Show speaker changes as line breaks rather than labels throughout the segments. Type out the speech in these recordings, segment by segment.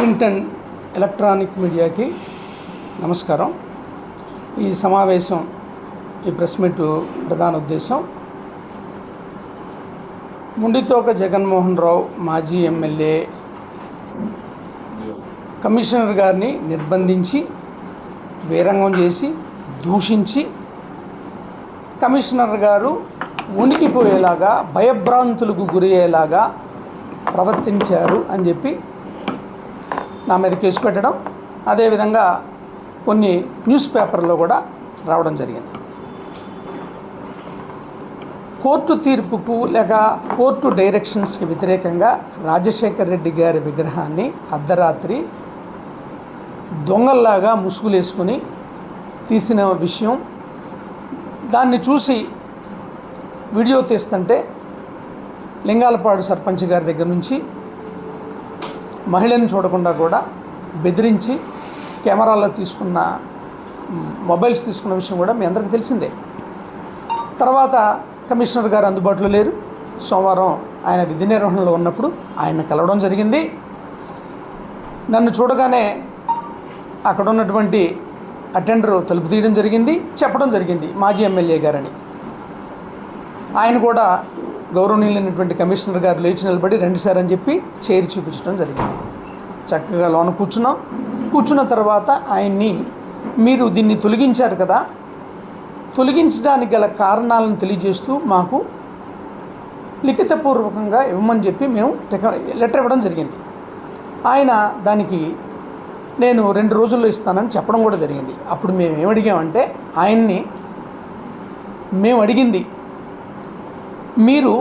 Print and electronic మీడియాకి నమస్కారం. ఈ సమావేశం ఈ ప్రెస్ మీట్ ప్రధాన ఉద్దేశం ముండితోక జగన్మోహన్ రావు మాజీ ఎమ్మెల్యే కమిషనర్ గారిని నిర్బంధించి వీరంగం చేసి దూషించి కమిషనర్ గారు ఉనికిపోయేలాగా భయభ్రాంతులకు గురయ్యేలాగా ప్రవర్తించారు అని చెప్పి నా మీద కేసు పెట్టడం అదేవిధంగా కొన్ని న్యూస్ పేపర్లో కూడా రావడం జరిగింది. కోర్టు తీర్పుకు లేక కోర్టు డైరెక్షన్స్కి వ్యతిరేకంగా రాజశేఖర్ రెడ్డి గారి విగ్రహాన్ని అర్ధరాత్రి దొంగల్లాగా ముసుగులేసుకుని తీసిన విషయం. దాన్ని చూసి వీడియో తీస్తుంటే లింగాలపాడు సర్పంచ్ గారి దగ్గర నుంచి మహిళను చూడకుండా కూడా బెదిరించి కెమెరాలో తీసుకున్న మొబైల్స్ తీసుకున్న విషయం కూడా మీ అందరికీ తెలిసిందే. తర్వాత కమిషనర్ గారు అందుబాటులో లేరు. సోమవారం ఆయన విధి నిర్వహణలో ఉన్నప్పుడు ఆయన కలవడం జరిగింది. నన్ను చూడగానే అక్కడ ఉన్నటువంటి అటెండర్ తలుపు తీయడం జరిగింది చెప్పడం జరిగింది మాజీ ఎమ్మెల్యే గారని. ఆయన కూడా గౌరవనీయులైనటువంటి కమిషనర్ గారు లేచి నిలబడి రండి సార్ అని చెప్పి చైర్ చూపించడం జరిగింది. చక్కగా లోన కూర్చున్నాం. కూర్చున్న తర్వాత ఆయన్ని మీరు దీన్ని తొలగించారు కదా. తొలగించడానికి గల కారణాలను తెలియజేస్తూ మాకు లిఖితపూర్వకంగా ఇవ్వమని చెప్పి మేము లెటర్ ఇవ్వడం జరిగింది. ఆయన దానికి నేను రెండు రోజుల్లో ఇస్తానని చెప్పడం కూడా జరిగింది. అప్పుడు మేము ఏమడిగామంటే ఆయన్ని మేము అడిగింది మీరు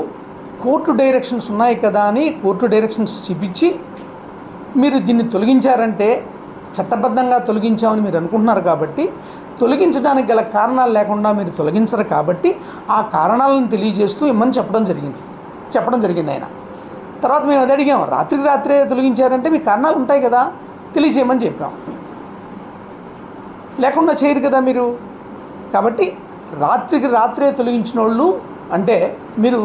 కోర్టు డైరెక్షన్స్ ఉన్నాయి కదా అని కోర్టు డైరెక్షన్స్ చూపించి మీరు దీన్ని తొలగించారంటే చట్టబద్ధంగా తొలగించామని మీరు అనుకుంటున్నారు కాబట్టి తొలగించడానికి గల కారణాలు లేకుండా మీరు తొలగించరు కాబట్టి ఆ కారణాలను తెలియజేస్తూ ఇమ్మని చెప్పడం జరిగింది. చెప్పడం జరిగింది ఆయన. తర్వాత మేము అది అడిగాం రాత్రికి రాత్రే తొలగించారంటే మీ కారణాలు ఉంటాయి కదా తెలియజేయమని చెప్పాం. లేకుండా చేయరు కదా మీరు. కాబట్టి రాత్రికి రాత్రే తొలగించిన వాళ్ళు అంటే మీరు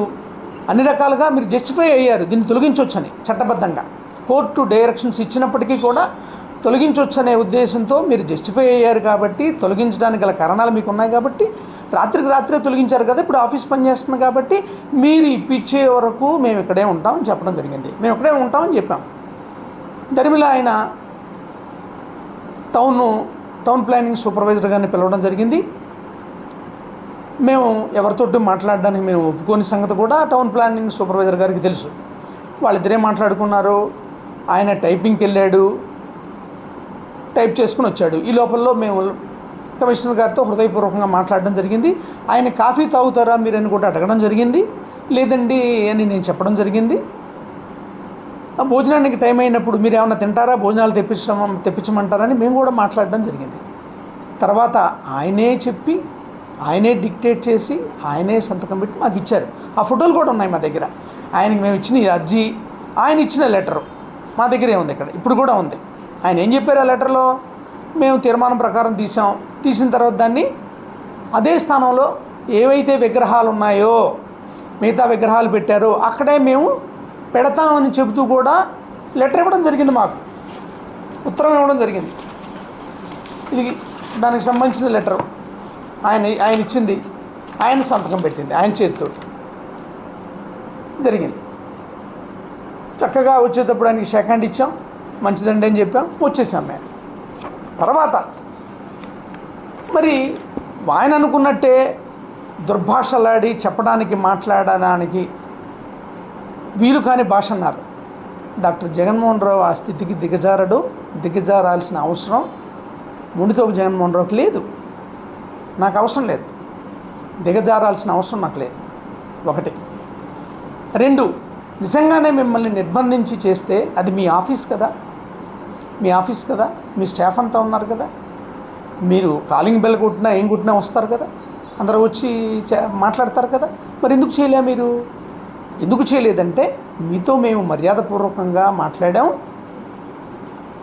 అన్ని రకాలుగా మీరు జస్టిఫై అయ్యారు దీన్ని తొలగించవచ్చని చట్టబద్ధంగా. కోర్టు డైరెక్షన్స్ ఇచ్చినప్పటికీ కూడా తొలగించవచ్చనే ఉద్దేశంతో మీరు జస్టిఫై అయ్యారు కాబట్టి తొలగించడానికి గల కారణాలు మీకు ఉన్నాయి కాబట్టి రాత్రికి రాత్రే తొలగించారు కదా ఇప్పుడు ఆఫీస్ పనిచేస్తుంది కాబట్టి మీరు ఇప్పించే వరకు మేము ఇక్కడే ఉంటామని చెప్పడం జరిగింది. మేము ఇక్కడే ఉంటామని చెప్పాం. దరిమిలా ఆయన టౌన్ టౌన్ ప్లానింగ్ సూపర్వైజర్ గారిని పిలవడం జరిగింది. మేము ఎవరితోటి మాట్లాడడానికి మేము ఒప్పుకోని సంగతి కూడా టౌన్ ప్లానింగ్ సూపర్వైజర్ గారికి తెలుసు. వాళ్ళిద్దరే మాట్లాడుకున్నారు. ఆయన టైపింగ్కి వెళ్ళాడు. టైప్ చేసుకుని వచ్చాడు. ఈ లోపల మేము కమిషనర్ గారితో హృదయపూర్వకంగా మాట్లాడడం జరిగింది. ఆయన కాఫీ తాగుతారా మీరు అని కూడా అడగడం జరిగింది. లేదండి అని నేను చెప్పడం జరిగింది. ఆ భోజనానికి టైం అయినప్పుడు మీరు ఏమైనా తింటారా? భోజనాలు తెప్పించమ తెప్పించమంటారని మేము కూడా మాట్లాడడం జరిగింది. తర్వాత ఆయనే చెప్పి ఆయనే డిక్టేట్ చేసి ఆయనే సంతకం పెట్టి మాకు ఇచ్చారు. ఆ ఫోటోలు కూడా ఉన్నాయి మా దగ్గర. ఆయనకి మేము ఇచ్చిన ఈ అర్జీ ఆయన ఇచ్చిన లెటరు మా దగ్గరే ఉంది ఇక్కడ ఇప్పుడు కూడా ఉంది. ఆయన ఏం చెప్పారు ఆ లెటర్లో? మేము తీర్మానం ప్రకారం తీసాం తీసిన తర్వాత దాన్ని అదే స్థానంలో ఏవైతే విగ్రహాలు ఉన్నాయో మిగతా విగ్రహాలు పెట్టారో అక్కడే మేము పెడతామని చెబుతూ కూడా లెటర్ ఇవ్వడం జరిగింది మాకు. ఉత్తరం ఇవ్వడం జరిగింది. ఇది దానికి సంబంధించిన లెటర్. ఆయన ఆయన ఇచ్చింది ఆయన సంతకం పెట్టింది ఆయన చేతితో. జరిగింది. చక్కగా వచ్చేటప్పుడు ఆయనకి షేక్ హ్యాండ్ ఇచ్చాం మంచిదండి అని చెప్పాం వచ్చేసాం మేము. తర్వాత మరి ఆయన అనుకున్నట్టే దుర్భాషలాడి చెప్పడానికి మాట్లాడడానికి వీలు కాని భాష అన్నారు. డాక్టర్ జగన్మోహన్ రావు ఆ స్థితికి దిగజారడు దిగజారాల్సిన అవసరం ముడితో జగన్మోహన్ రావుకి లేదు. నాకు అవసరం లేదు. దిగజారాల్సిన అవసరం నాకు లేదు. ఒకటి. రెండు నిజంగానే మిమ్మల్ని నిర్బంధించి చేస్తే అది మీ ఆఫీస్ కదా? మీ ఆఫీస్ కదా? మీ స్టాఫ్ అంతా ఉన్నారు కదా? మీరు కాలింగ్ బెల్ కొట్టినా ఏం కొట్టినా వస్తారు కదా? అందరూ వచ్చి చే- మాట్లాడతారు కదా? మరి ఎందుకు చేయలే మీరు? ఎందుకు చేయలేదంటే మీతో మేము మర్యాదపూర్వకంగా మాట్లాడాం.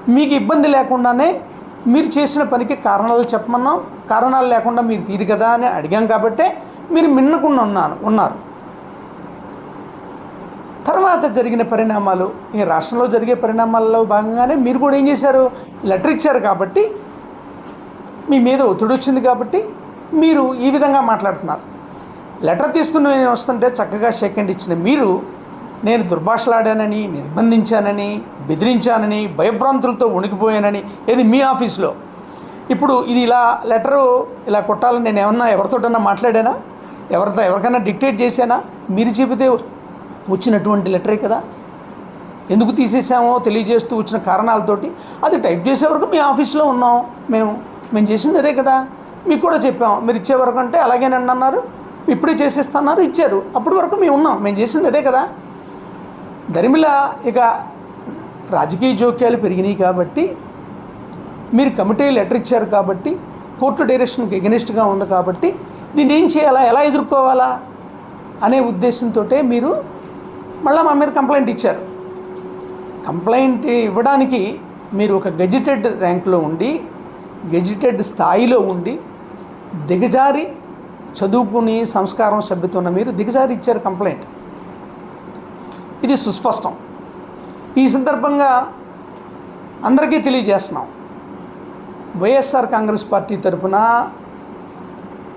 మీకు ఇబ్బంది లేకుండానే మీరు చేసిన పనికి కారణాలు చెప్పమన్నాం. కారణాలు లేకుండా మీరు తీరు కదా అని అడిగాం కాబట్టే మీరు మిన్నకుండా ఉన్నాను ఉన్నారు. తర్వాత జరిగిన పరిణామాలు ఈ రాష్ట్రంలో జరిగే పరిణామాల్లో భాగంగానే మీరు కూడా ఏం చేశారు? లెటర్ ఇచ్చారు కాబట్టి మీ మీద ఒత్తిడి వచ్చింది కాబట్టి మీరు ఈ విధంగా మాట్లాడుతున్నారు. లెటర్ తీసుకుని నేను వస్తుంటే చక్కగా షేక్ హ్యాండ్ ఇచ్చిన మీరు నేను దుర్భాషలాడానని నిర్బంధించానని బెదిరించానని భయభ్రాంతులతో వణికిపోయానని ఇది మీ ఆఫీస్లో? ఇప్పుడు ఇది ఇలా లెటరు ఇలా కొట్టాలని నేను ఏమన్నా ఎవరితోటన్నా మాట్లాడానా? ఎవరితో ఎవరికైనా డిక్టేట్ చేశానా? మీరు చెబితే వచ్చినటువంటి లెటరే కదా. ఎందుకు తీసేసామో తెలియజేస్తూ వచ్చిన కారణాలతోటి అది టైప్ చేసే వరకు మీ ఆఫీస్లో ఉన్నాం మేము. మేము చేసింది అదే కదా. మీకు కూడా చెప్పాం. మీరు ఇచ్చే వరకు అంటే అలాగేనండి అన్నారు. ఇప్పుడే చేసేస్తున్నారు ఇచ్చారు. అప్పటి వరకు మేము ఉన్నాం. మేము చేసింది అదే కదా. దరిమిల ఇక రాజకీయ జోక్యాలు పెరిగినాయి కాబట్టి మీరు కమిటీ లెటర్ ఇచ్చారు కాబట్టి కోర్టు డైరెక్షన్కి ఎగనిస్ట్గా ఉంది కాబట్టి దీన్ని ఏం చేయాలా ఎలా ఎదుర్కోవాలా అనే ఉద్దేశంతో మీరు మళ్ళీ మా మీద కంప్లైంట్ ఇచ్చారు. కంప్లైంట్ ఇవ్వడానికి మీరు ఒక గెజిటెడ్ ర్యాంక్లో ఉండి గెజిటెడ్ స్థాయిలో ఉండి దిగజారి చదువుకుని సంస్కారం సభ్యతున్న మీరు దిగజారి ఇచ్చారు కంప్లైంట్. ఇది సుస్పష్టం. ఈ సందర్భంగా అందరికీ తెలియజేస్తున్నాం. వైఎస్ఆర్ కాంగ్రెస్ పార్టీ తరఫున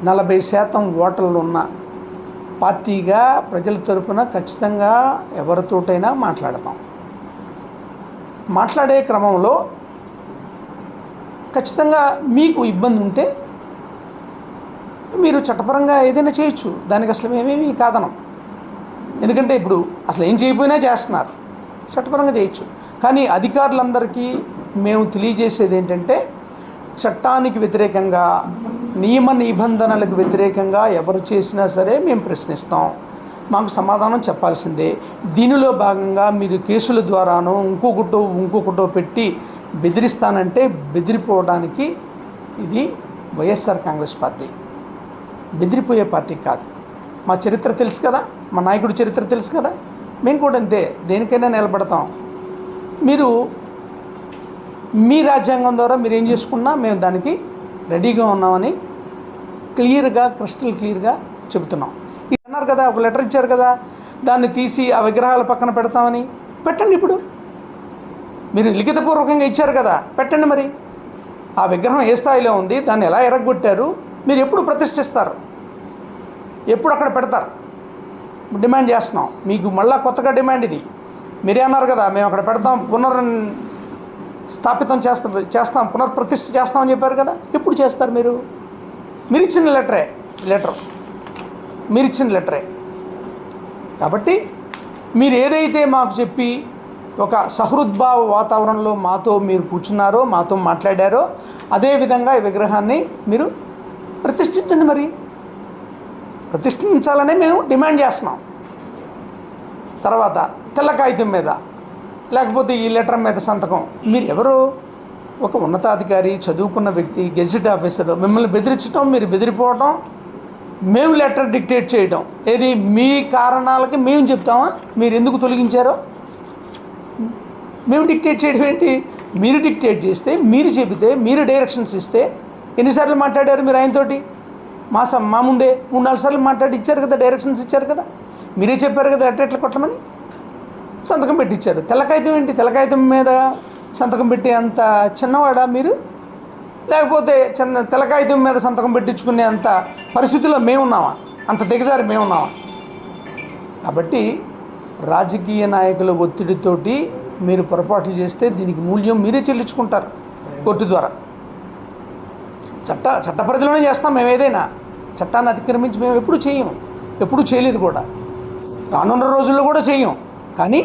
నలభై శాతం ఓటర్లు ఉన్న పార్టీగా ప్రజల తరఫున ఖచ్చితంగా ఎవరితోటైనా మాట్లాడతాం. మాట్లాడే క్రమంలో ఖచ్చితంగా మీకు ఇబ్బంది ఉంటే మీరు చట్టపరంగా ఏదైనా చేయొచ్చు. దానికి అసలు మేమేమి కాదనం. ఎందుకంటే ఇప్పుడు అసలు ఏం చేయకపోయినా చేస్తున్నారు. చట్టపరంగా చేయొచ్చు. కానీ అధికారులందరికీ మేము తెలియజేసేది ఏంటంటే చట్టానికి వ్యతిరేకంగా నియమ నిబంధనలకు వ్యతిరేకంగా ఎవరు చేసినా సరే మేము ప్రశ్నిస్తాం. మాకు సమాధానం చెప్పాల్సిందే. దీనిలో భాగంగా మీరు కేసుల ద్వారానో ఇంకొకటో ఇంకొకటో పెట్టి బెదిరిస్తానంటే బెదిరిపోవడానికి ఇది వైఎస్ఆర్ కాంగ్రెస్ పార్టీ. బెదిరిపోయే పార్టీ కాదు. మా చరిత్ర తెలుసు కదా? మా నాయకుడి చరిత్ర తెలుసు కదా? మేము కూడా అంతే. దేనికైనా నిలబడతాం. మీరు మీ రాజ్యాంగం ద్వారా మీరు ఏం చేసుకున్నా మేము దానికి రెడీగా ఉన్నామని క్లియర్గా క్రిస్టల్ క్లియర్గా చెబుతున్నాం. ఇది అన్నారు కదా ఒక లెటర్ ఇచ్చారు కదా దాన్ని తీసి ఆ విగ్రహాల పక్కన పెడతామని. పెట్టండి ఇప్పుడు. మీరు లిఖితపూర్వకంగా ఇచ్చారు కదా పెట్టండి మరి. ఆ విగ్రహం ఏ స్థాయిలో ఉంది దాన్ని ఎలా ఎరగొట్టారు మీరు ఎప్పుడు ప్రతిష్ఠిస్తారు? ఎప్పుడు అక్కడ పెడతారు? డిమాండ్ చేస్తున్నాం. మీకు మళ్ళీ కొత్తగా డిమాండ్ ఇది. మీరే అన్నారు కదా మేము అక్కడ పెడతాం పునర్ స్థాపితం చేస్తాం చేస్తాం పునర్ప్రతిష్ఠ చేస్తామని చెప్పారు కదా? ఎప్పుడు చేస్తారు మీరు? మీరు ఇచ్చిన లెటరే లెటర్. మీరు ఇచ్చిన లెటరే. కాబట్టి మీరు ఏదైతే మాకు చెప్పి ఒక సహృద్భావ వాతావరణంలో మాతో మీరు కూర్చున్నారో మాతో మాట్లాడారో అదేవిధంగా ఈ విగ్రహాన్ని మీరు ప్రతిష్ఠించండి మరి. ప్రతిష్ఠించాలనే మేము డిమాండ్ చేస్తున్నాం. తర్వాత తెల్ల కాగితం మీద. లేకపోతే ఈ లెటర్ మీద సంతకం. మీరు ఎవరు ఒక ఉన్నతాధికారి చదువుకున్న వ్యక్తి గెజిట్ ఆఫీసర్ మిమ్మల్ని బెదిరించడం మీరు బెదిరిపోవటం మేము లెటర్ డిక్టేట్ చేయడం ఏది మీ కారణాలకి మేము చెప్తామా? మీరు ఎందుకు తొలగించారో? మేము డిక్టేట్ చేయడం ఏంటి? మీరు డిక్టేట్ చేస్తే మీరు చెబితే మీరు డైరెక్షన్స్ ఇస్తే ఎన్నిసార్లు మాట్లాడారు మీరు ఆయనతోటి? మా స- మా ముందే మూడు నాలుగు సార్లు మాట్లాడి ఇచ్చారు కదా డైరెక్షన్స్ ఇచ్చారు కదా. మీరే చెప్పారు కదా ఎట్ట ఎట్లా కొట్టమని? సంతకం పెట్టించారు తెల్లకాగితం ఏంటి? తెల్లకాగితం మీద సంతకం పెట్టే అంత చిన్నవాడా మీరు? లేకపోతే చిన్న తెల్లకాగితం మీద సంతకం పెట్టించుకునే అంత పరిస్థితుల్లో మేమున్నామా? అంత దిగజారి మేమున్నామా? కాబట్టి రాజకీయ నాయకుల ఒత్తిడితోటి మీరు పొరపాట్లు చేస్తే దీనికి మూల్యం మీరే చెల్లించుకుంటారు కోర్టు ద్వారా. చట్ట చట్ట పరిధిలోనే చేస్తాం మేము ఏదైనా. చట్టాన్ని అతిక్రమించి మేము ఎప్పుడు చేయం. ఎప్పుడు చేయలేదు కూడా. రానున్న రోజుల్లో కూడా చేయం. కానీ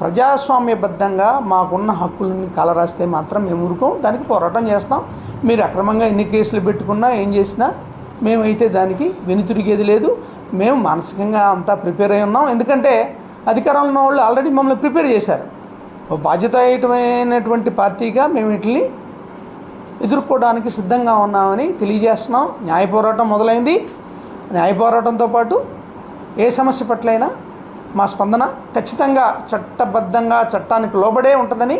ప్రజాస్వామ్యబద్ధంగా మాకున్న హక్కులను కలరాస్తే మాత్రం మేము ఊరుకోం దానికి పోరాటం చేస్తాం. మీరు అక్రమంగా ఎన్ని కేసులు పెట్టుకున్నా ఏం చేసినా మేమైతే దానికి వెనుతిరిగేది లేదు. మేము మానసికంగా అంతా ప్రిపేర్ అయి ఉన్నాం. ఎందుకంటే అధికారంలో ఉన్న వాళ్ళు ఆల్రెడీ మమ్మల్ని ప్రిపేర్ చేశారు. ఓ బాధ్యతాయుతమైనటువంటి పార్టీగా మేము వీటిని ఎదుర్కోవడానికి సిద్ధంగా ఉన్నామని తెలియజేస్తున్నాం. న్యాయ పోరాటం మొదలైంది. న్యాయ పోరాటంతో పాటు ఏ సమస్య పట్లైనా మా స్పందన ఖచ్చితంగా చట్టబద్ధంగా చట్టానికి లోబడే ఉంటుందని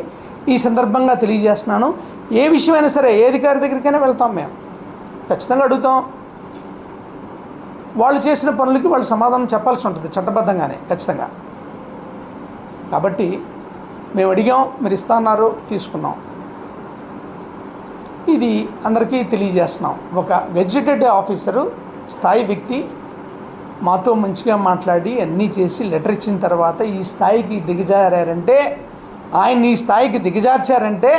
ఈ సందర్భంగా తెలియజేస్తున్నాను. ఏ విషయమైనా సరే ఏ అధికారి దగ్గరికైనా వెళ్తాం మేము. ఖచ్చితంగా అడుగుతాం. వాళ్ళు చేసిన పనులకి వాళ్ళు సమాధానం చెప్పాల్సి ఉంటుంది చట్టబద్ధంగానే ఖచ్చితంగా. కాబట్టి మేము అడిగాం మీరు ఇస్తా అన్నారు తీసుకున్నాం. ఇది అందరికీ తెలియజేస్తున్నాం. ఒక గెజిటెడ్ ఆఫీసరు స్థాయి వ్యక్తి మాతో మంచిగా మాట్లాడి అన్నీ చేసి లెటర్ ఇచ్చిన తర్వాత ఈ స్థాయికి దిగజారారంటే ఆయన ఈ స్థాయికి దిగజార్చారంటే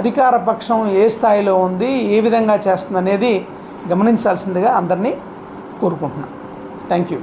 అధికార పక్షం ఏ స్థాయిలో ఉంది ఏ విధంగా చేస్తుంది అనేది గమనించాల్సిందిగా అందరినీ కోరుకుంటున్నాను. Thank you